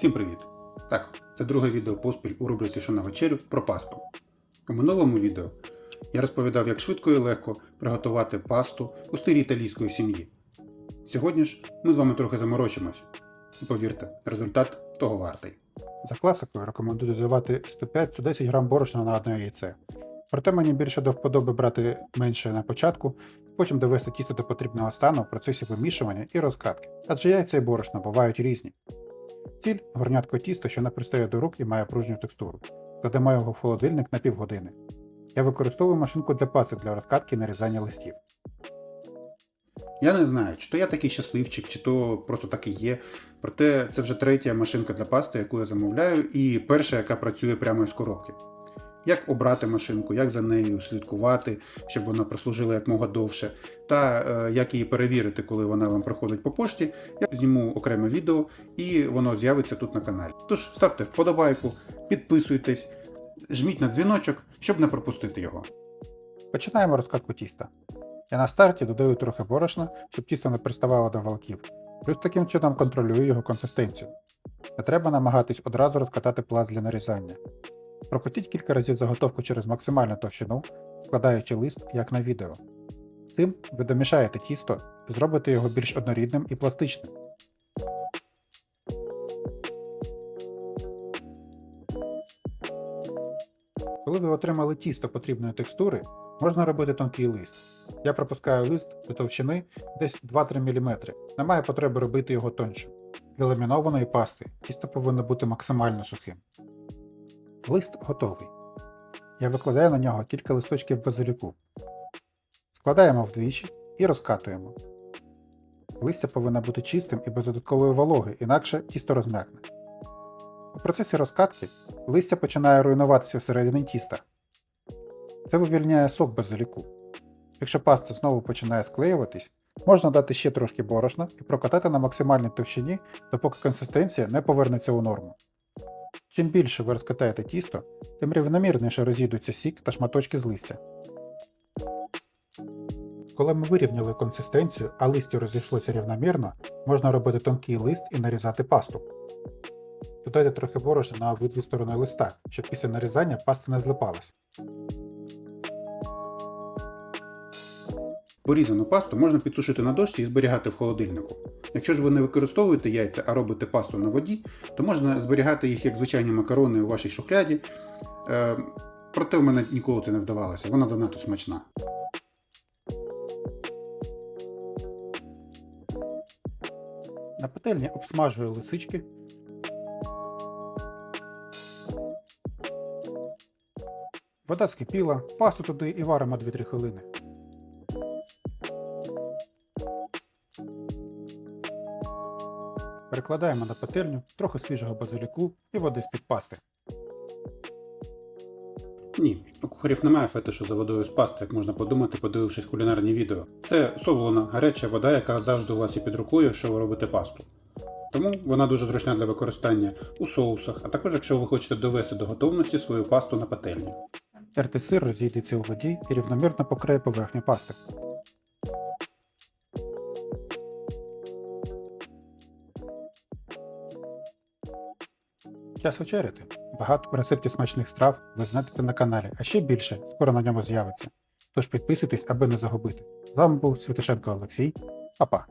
Всім привіт! Так, це друге відео поспіль у рубриці «Що на вечерю про пасту. У минулому відео я розповідав, як швидко і легко приготувати пасту у стилі італійської сім'ї. Сьогодні ж ми з вами трохи заморочимось. І повірте, результат того вартий. За класикою рекомендую додавати 105-110 грам борошна на одне яйце. Проте мені більше до вподоби брати менше на початку, потім довести тісто до потрібного стану в процесі вимішування і розкатки, адже яйця і борошна бувають різні. Ціль горнятко тісто, що не пристає до рук і має пружню текстуру. Кладемо його в холодильник на півгодини. Я використовую машинку для пасок для розкатки і нарізання листів. Я не знаю, чи то я такий щасливчик, чи то просто так і є. Проте це вже третя машинка для пасти, яку я замовляю, і перша, яка працює прямо із коробки. Як обрати машинку, як за нею слідкувати, щоб вона прослужила якмога довше, та е, як її перевірити, коли вона вам приходить по пошті, я зніму окреме відео і воно з'явиться тут на каналі. Тож ставте вподобайку, підписуйтесь, жміть на дзвіночок, щоб не пропустити його. Починаємо розкатку тіста. Я на старті додаю трохи борошна, щоб тісто не приставало до валків. Плюс таким чином контролюю його консистенцію. Не треба намагатись одразу розкатати пласт для нарізання. Прокрутіть кілька разів заготовку через максимальну товщину, складаючи лист, як на відео. Цим ви домішаєте тісто зробите його більш однорідним і пластичним. Коли ви отримали тісто потрібної текстури, можна робити тонкий лист. Я пропускаю лист до товщини десь 2-3 мм. Немає потреби робити його тоншим. Для ламінованої пасти тісто повинно бути максимально сухим. Лист готовий. Я викладаю на нього кілька листочків базиліку. Складаємо вдвічі і розкатуємо. Листя повинно бути чистим і без додаткової вологи, інакше тісто розм'якне. У процесі розкатки листя починає руйнуватися всередині тіста. Це вивільняє сок базиліку. Якщо паста знову починає склеюватись, можна дати ще трошки борошна і прокатати на максимальній товщині, допоки консистенція не повернеться у норму. Чим більше ви розкатаєте тісто, тим рівномірніше розійдуться сік та шматочки з листя. Коли ми вирівняли консистенцію, а листя розійшлося рівномірно, можна робити тонкий лист і нарізати пасту. Додайте трохи борошна на обидві сторони листа, щоб після нарізання паста не злипалась. Порізану пасту можна підсушити на дошці і зберігати в холодильнику. Якщо ж ви не використовуєте яйця, а робите пасту на воді, то можна зберігати їх як звичайні макарони у вашій шухляді. Е, проте в мене ніколи це не вдавалося, вона занадто смачна. На пательні обсмажую лисички. Вода скипіла, пасту туди і варимо 2-3 хвилини. Перекладаємо на пательню трохи свіжого базиліку і води з-під пасти. Ні, у кухарів немає фетишу за водою з пасти, як можна подумати, подивившись кулінарні відео. Це солона, гаряча вода, яка завжди у вас є під рукою, якщо ви робите пасту. Тому вона дуже зручна для використання у соусах, а також якщо ви хочете довести до готовності свою пасту на пательні. Тертий сир розійдеться у воді і рівномірно покриє поверхню пасти. Час вечеряти. Багато рецептів смачних страв ви знайдете на каналі, а ще більше скоро на ньому з'явиться. Тож підписуйтесь, аби не загубити. З вами був Святошенко Олексій. Па-па!